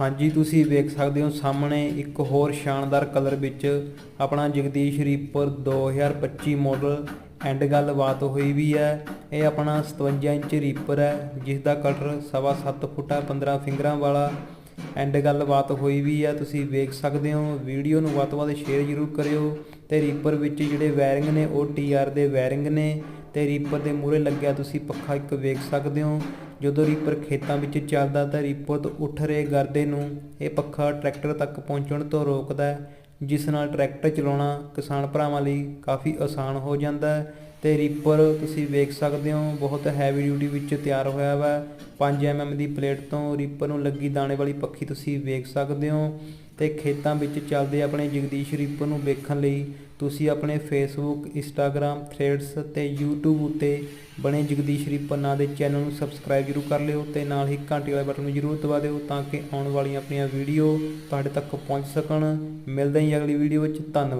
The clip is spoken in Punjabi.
ਹਾਂਜੀ, ਤੁਸੀਂ ਵੇਖ ਸਕਦੇ ਹੋ ਸਾਹਮਣੇ ਇੱਕ ਹੋਰ ਸ਼ਾਨਦਾਰ ਕਲਰ ਵਿੱਚ ਆਪਣਾ ਜਗਦੀਸ਼ ਰੀਪਰ 2025 ਮਾਡਲ ਐਂਡ ਗੱਲਬਾਤ ਹੋਈ ਵੀ ਹੈ। ਇਹ ਆਪਣਾ 57 ਇੰਚ ਰੀਪਰ ਹੈ ਜਿਸ ਦਾ ਕਟਰ ਸਵਾ ਸੱਤ ਫੁੱਟ ਹੈ 15 ਫਿੰਗਰਾਂ ਵਾਲਾ ਐਂਡ ਗੱਲਬਾਤ ਹੋਈ ਵੀ ਹੈ। ਤੁਸੀਂ ਵੇਖ ਸਕਦੇ ਹੋ, ਵੀਡੀਓ ਨੂੰ ਵੱਧ ਤੋਂ ਵੱਧ ਸ਼ੇਅਰ ਜ਼ਰੂਰ ਕਰਿਓ ਤੇ ਰੀਪਰ ਵਿੱਚ ਜਿਹੜੇ ਵਾਇਰਿੰਗ ਨੇ ਉਹ ਟੀਆਰ ਦੇ ਵਾਇਰਿੰਗ ਨੇ। ਤੇ ਰੀਪਰ ਦੇ ਮੂਹਰੇ ਲੱਗਿਆ ਤੁਸੀਂ ਪੱਖਾ ਇੱਕ ਵੇਖ ਸਕਦੇ ਹੋ। ਜਦੋਂ ਰੀਪਰ ਖੇਤਾਂ ਵਿੱਚ ਚੱਲਦਾ ਤਾਂ ਰੀਪਰ ਤੋਂ ਉੱਠ ਰਹੇ ਗਰਦੇ ਨੂੰ ਇਹ ਪੱਖਾ ਟਰੈਕਟਰ ਤੱਕ ਪਹੁੰਚਣ ਤੋਂ ਰੋਕਦਾ ਹੈ, ਜਿਸ ਨਾਲ ਟਰੈਕਟਰ ਚਲਾਉਣਾ ਕਿਸਾਨ ਭਰਾਵਾਂ ਲਈ ਕਾਫੀ ਆਸਾਨ ਹੋ ਜਾਂਦਾ ਹੈ। ਤੇ ਰੀਪਰ ਤੁਸੀਂ ਵੇਖ ਸਕਦੇ ਹੋ, ਬਹੁਤ ਹੈਵੀ ਡਿਊਟੀ ਵਿੱਚ ਤਿਆਰ ਹੋਇਆ ਵਾ। 5 mm ਦੀ ਪਲੇਟ ਤੋਂ ਰੀਪਰ ਨੂੰ ਲੱਗੀ ਦਾਣੇ ਵਾਲੀ ਪੱਖੀ ਤੁਸੀਂ ਵੇਖ ਸਕਦੇ ਹੋ। ਤੇ ਖੇਤਾਂ ਵਿੱਚ ਚੱਲਦੇ ਆਪਣੇ ਜਗਦੀਸ਼ ਰੀਪਰ ਨੂੰ ਵੇਖਣ ਲਈ ਤੁਸੀਂ ਆਪਣੇ ਫੇਸਬੁੱਕ ਇੰਸਟਾਗ੍ਰam ਥ੍ਰੈਡਸ ਤੇ YouTube ਉੱਤੇ ਬਣੇ ਜਗਦੀਸ਼ ਰੀਪਰ ਨਾਂ ਦੇ ਚੈਨਲ ਨੂੰ ਸਬਸਕ੍ਰਾਈਬ ਜ਼ਰੂਰ ਕਰ ਲਿਓ ਤੇ ਨਾਲ ਹੀ ਘੰਟੀ ਵਾਲੇ ਬਟਨ ਨੂੰ ਜ਼ਰੂਰ ਦਬਾ ਦਿਓ ਤਾਂ ਕਿ ਆਉਣ ਵਾਲੀਆਂ ਆਪਣੀਆਂ ਵੀਡੀਓ ਤੁਹਾਡੇ ਤੱਕ ਪਹੁੰਚ ਸਕਣ। ਮਿਲਦੇ ਹਾਂ ਜੀ ਅਗਲੀ ਵੀਡੀਓ ਵਿੱਚ। ਧੰਨਵਾਦ।